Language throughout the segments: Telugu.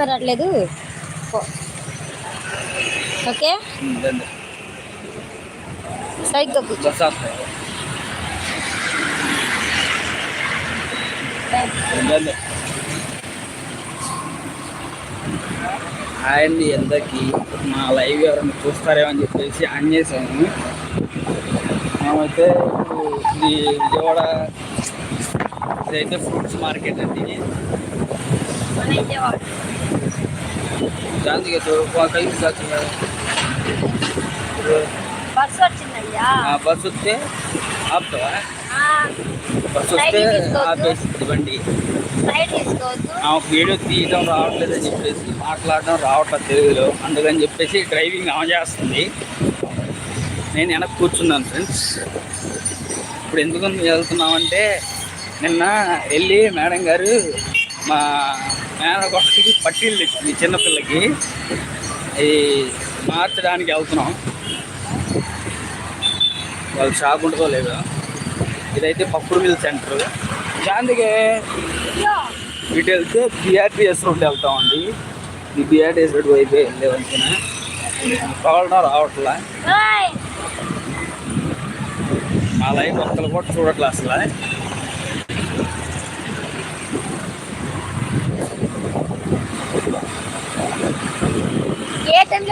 పెట్టట్లేదు పో. ఓకే? సరిగ్గా కూర్చో అండి ఎందకి మా లైవ్ ఎవరైనా చూస్తారేమో అని చెప్పేసి ఆన్ చేశాను. మేమైతే ఇప్పుడు ఇది విజయవాడ ఇదైతే ఫ్రూట్స్ మార్కెట్ అండి కలిసి బస్సు వచ్చిందయ్యా. బస్ వస్తే ఆపుతావా? ఆ, బస్ వస్తే ఆపేసి బండి. వీడియో తీయడం రావట్లేదు అని చెప్పేసి మాట్లాడడం రావట్లేదు తెలుగులో. అందుకని చెప్పేసి డ్రైవింగ్ ఆన్ చేస్తుంది. నేను వెనక్కి కూర్చున్నాను ఫ్రెండ్స్. ఇప్పుడు ఎందుకు వెళ్తున్నామంటే నిన్న వెళ్ళి మేడం గారు మా మేనకొకటికి పట్టీలు తెచ్చింది చిన్నపిల్లకి ఇది మార్చడానికి వెళ్తున్నాం. వాళ్ళు షాప్ లేదో ఇదైతే పప్పుడు మిల్ సెంటర్. దానికి ఇటు వెళ్తే బిఆర్టీఎస్ రోడ్ వెళ్తామండి. ఈ బిఆర్టీఎస్ రోడ్ వైపు వెళ్ళే వంచిన కావడం రావట్లా. మా లైఫ్ ఒక్కరు కూడా చూడట్లే అసలు.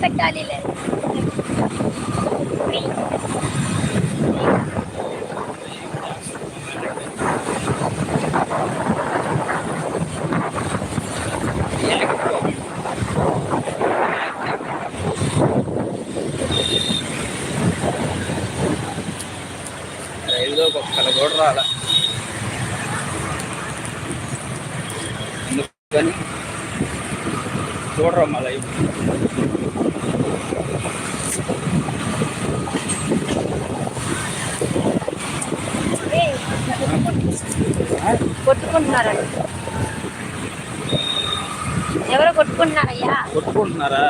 ఏ టైంలో పెట్టాలి లేదు రైల్లో ఒక్కరు కూడా రాలే అందుకని చూడరా మా లైఫ్ ఏయ్, కొట్టుకుంటున్నారండి. ఎవరో కొట్టుకుంటున్నారయ్యా? కొట్టుకుంటున్నారా?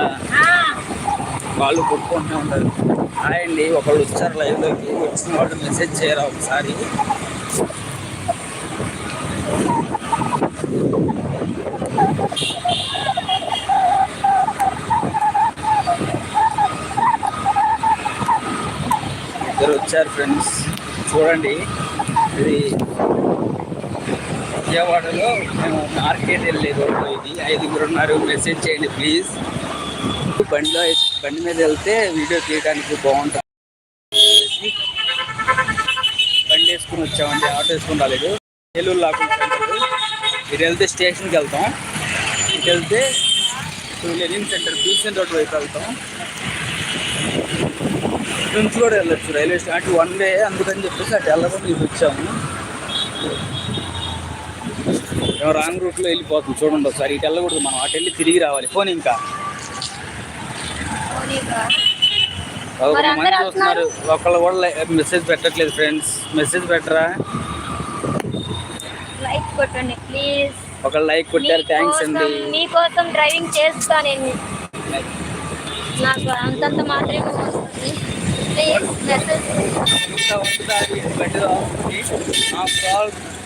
వాళ్ళు కొట్టుకుంటూనే ఉంటారు. హాయ్ అండి ఒకళ్ళు వచ్చారు లైవ్లోకి. వచ్చిన వాళ్ళు మెసేజ్ చేయరా ఒకసారి? ఇద్దరు వచ్చారు ఫ్రెండ్స్. చూడండి ఇది విజయవాడలో మేము మార్కెట్ వెళ్ళే రోడ్డు ఇది. ఐదుగురు ఉన్నారు. మెసేజ్ చేయండి ప్లీజ్. బండిలో బండి మీద వెళ్తే వీడియో తీయడానికి బాగుంటుంది. బండి వేసుకుని వచ్చామండి. ఆటో వేసుకుని రాలేదు. ఏలూరు లాకుండా ఇటు వెళ్తే స్టేషన్కి వెళ్తాం. ఇటు వెళ్తే లెనిన్ సెంటర్ పీసెన్ రోడ్ వైపు వెళ్తాం. ఇటు నుంచి కూడా వెళ్ళొచ్చు. Railway station. అటు వన్ వే అందుకని చెప్పేసి అటు వెళ్ళకుండా ఇటు వచ్చాము. మేము రాంగ్ రూట్లో వెళ్ళిపోతుంది చూడండి ఒకసారి. ఇటు వెళ్ళకూడదు మనం. అటు వెళ్ళి తిరిగి రావాలి. ఫోన్ ఇంకా. మంది చూస్తున్నారు ఒకళ్ళు కూడా మెసేజ్ పెట్టట్లేదు ఫ్రెండ్స్ మెసేజ్ పెట్టరా? లైక్ కొట్టండి ప్లీజ్ ఒకళ్ళు లైక్ కొట్టారు. థ్యాంక్స్ అండి. మీకోసం డ్రైవింగ్ చేస్తా నేను. నాకు అంతంత మాత్రమే వస్తుంది.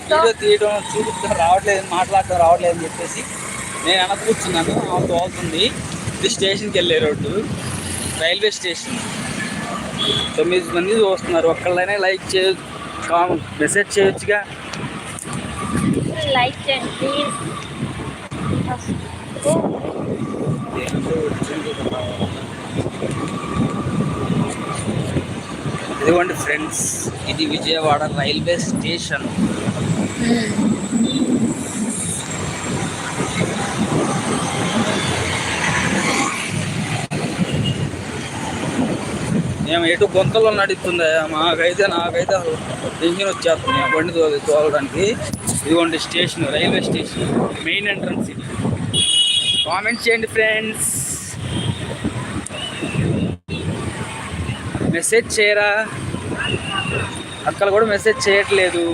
వీడియో తీయడం చూపించడం రావట్లేదు మాట్లాడటం రావట్లేదు అని చెప్పేసి నేను వెనక కూర్చున్నాను ఆమె తోలుతుంది ఇది స్టేషన్కి వెళ్ళే రోడ్డు రైల్వే స్టేషన్ తొమ్మిది మంది చూస్తున్నారు ఒక్కళ్ళైనా లైక్ చే మెసేజ్ చేయొచ్చుగా లైక్ చేయండి ప్లీజ్ ఇదిగోండి ఫ్రెండ్స్ ఇది విజయవాడ రైల్వే స్టేషన్. మేము ఎటు గొంతలో నడుస్తుందా మాకైతే నాకైతే టెన్షన్ వచ్చేస్తుంది బండి తోలి తోలడానికి. ఇదిగోండి station railway station main entrance ఇది. కామెంట్ చేయండి ఫ్రెండ్స్. మెసేజ్ చేయరా? అక్కడ కూడా మెసేజ్ చేయట్లేదు.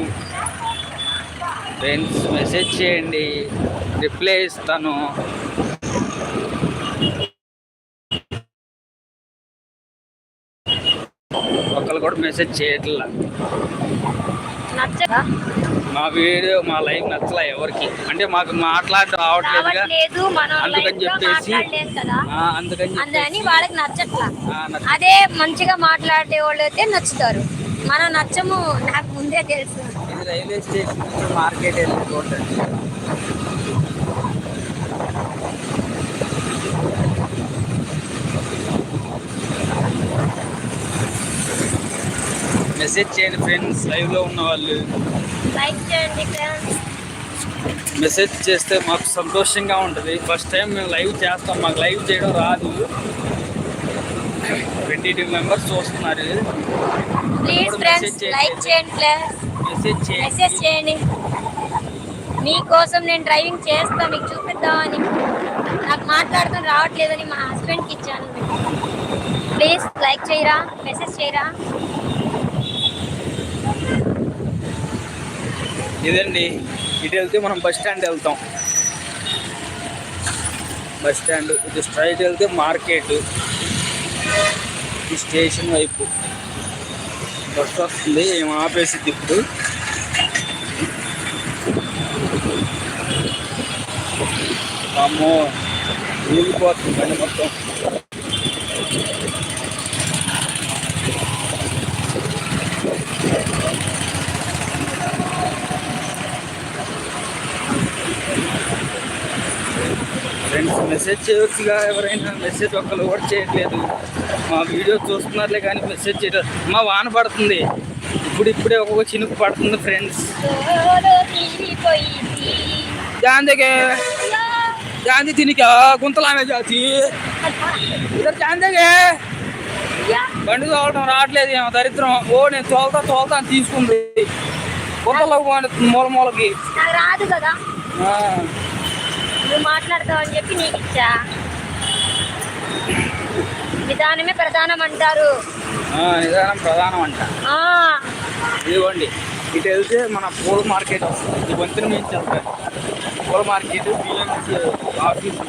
ఫ్రెండ్స్ మెసేజ్ చేయండి. రిప్లై ఇస్తాను. ఒకళ్ళు కూడా మెసేజ్ చేయట్లా. మా వీడియో మా లైవ్ నచ్చలే ఎవరికి? అంటే మాకు మాట్లాడడం రావట్లేదు అందుకని చెప్పేసి అందుకని వాళ్ళకి నచ్చట్లా. అదే మంచిగా మాట్లాడే వాళ్ళు అయితే నచ్చుతారు. మనం నచ్చము నాకు ముందే తెలుసు. ఇది రైల్వే స్టేషన్ నుంచి మార్కెట్ వెళ్ళి మెసేజ్ చేయండి ఫ్రెండ్స్ లైవ్లో ఉన్న వాళ్ళు లైక్ చేయండి మెసేజ్ చేస్తే మాకు సంతోషంగా ఉంటుంది. ఫస్ట్ టైం మేము లైవ్ చేస్తాం. మాకు లైవ్ చేయడం రాదు. ట్వంటీ టూ మెంబర్స్ చూస్తున్నారు. ప్లీజ్ ఫ్రెండ్స్ లైక్ చేయండి. మెసేజ్ చేయండి మెసేజ్ చేయండి. మీకోసం నేను డ్రైవింగ్ చేస్తా మీకు చూపిద్దామని నాకు మాట్లాడటం రావట్లేదని మా హస్బెండ్కి ఇచ్చాను. ప్లీజ్ లైక్ చేయరా మెసేజ్ చేయరా. ఇదండి. ఇటు వెళ్తే మనం బస్ స్టాండ్ వెళ్తాం. బస్ స్టాండ్ ఇటు స్ట్రైట్ వెళ్తే మార్కెట్ ఈ స్టేషన్ వైపు. బస్ వస్తుంది ఏం ఆపేసి ఇప్పుడు. అమ్మో ఊగిపోతుంది బండి మొత్తం. ఫ్రెండ్స్ మెసేజ్ చేయవచ్చుగా ఎవరైనా. మెసేజ్ ఒక్కరు కూడా చేయట్లేదు. మా వీడియో చూస్తున్నారులే కానీ మెసేజ్ చేయలేదు మా వాన పడుతుంది. ఇప్పుడు ఇప్పుడే ఒక్కొక్క చినుకు పడుతుంది ఫ్రెండ్స్. జాందగే జాంది తినిక గుంతలామే జాతి. ఇద్దరు యా. బండి తోలటం రావట్లేదు ఏమో దరిద్రం. ఓ నేను తోలుతా తోలుతా అని తీసుకుంది. గుంతలో మూల మూలకి. రాదు కదా. నువ్వు మాట్లాడతావు అని చెప్పి నీకు ఇచ్చా? నిదానమే ప్రధానం అంటారు. నిదానం ప్రధానం అంట. ఇదిగోండి ఇటు వెళ్తే మన పూల మార్కెట్ వస్తుంది. ఈ వంతెన నుంచి వెళ్తారు. పూల market B M C office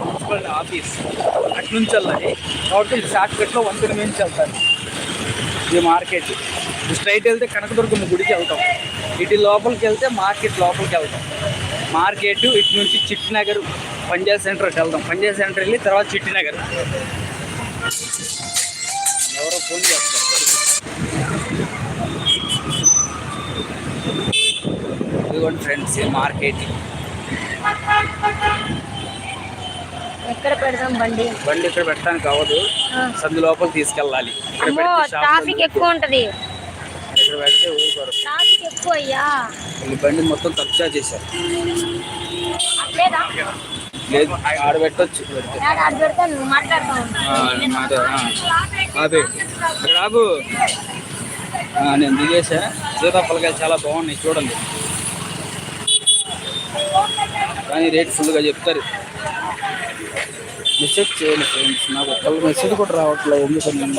municipal office అటు నుంచి వెళ్ళాలి కాబట్టి షార్ట్ కట్లో వంతెన నుంచి వెళ్తారు. ఇది మార్కెట్. స్ట్రైట్ వెళ్తే కనకదుర్గమ్మ గుడికి వెళ్తాం. ఇటు లోపలికి వెళ్తే మార్కెట్ లోపలికి వెళ్తాం. మార్కెట్ ఇటు నుంచి చిట్టినగర్ పంజాబ్ సెంటర్కి వెళ్దాం. పంజాబ్ సెంటర్ వెళ్ళి తర్వాత చిట్టినగర్. ఎవరో ఫోన్ చేస్తారు. ఇదిగోండి ఫ్రెండ్స్ మార్కెట్. ఎక్కడ పెడదాం బండి? బండి ఇక్కడ పెట్టడానికి అవ్వదు. సందు లోపల తీసుకెళ్ళాలి. పెడితే ట్రాఫిక్ ఎక్కువ ఉంటది. ఇక్కడ పెడితే ఊరుకోరు ట్రాఫిక్ ఎక్కువ అయ్యా. ఈ బండి మొత్తం కబ్జా చేశారు. లేదా? లేదు ఆడ పెట్టొచ్చు పెడితే యాడ ఆడ పెడతా నువ్వు మాట్లాడుతూ ఆ, మాదే, ఆ. ఆపే ఇక్కడ ఆపు ఆ, నేను దిగేసా సీతాఫలకాయలు చాలా బాగున్నాయి చూడండి. కానీ రేట్ ఫుల్గా చెప్తారు. మెసేజ్ చేయండి ఫ్రెండ్స్ నాకు ఒక్కళ్ళు మెసేజ్ కూడా రావట్లేదు ఎందుకని?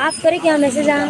आप करें क्या मैसेज आया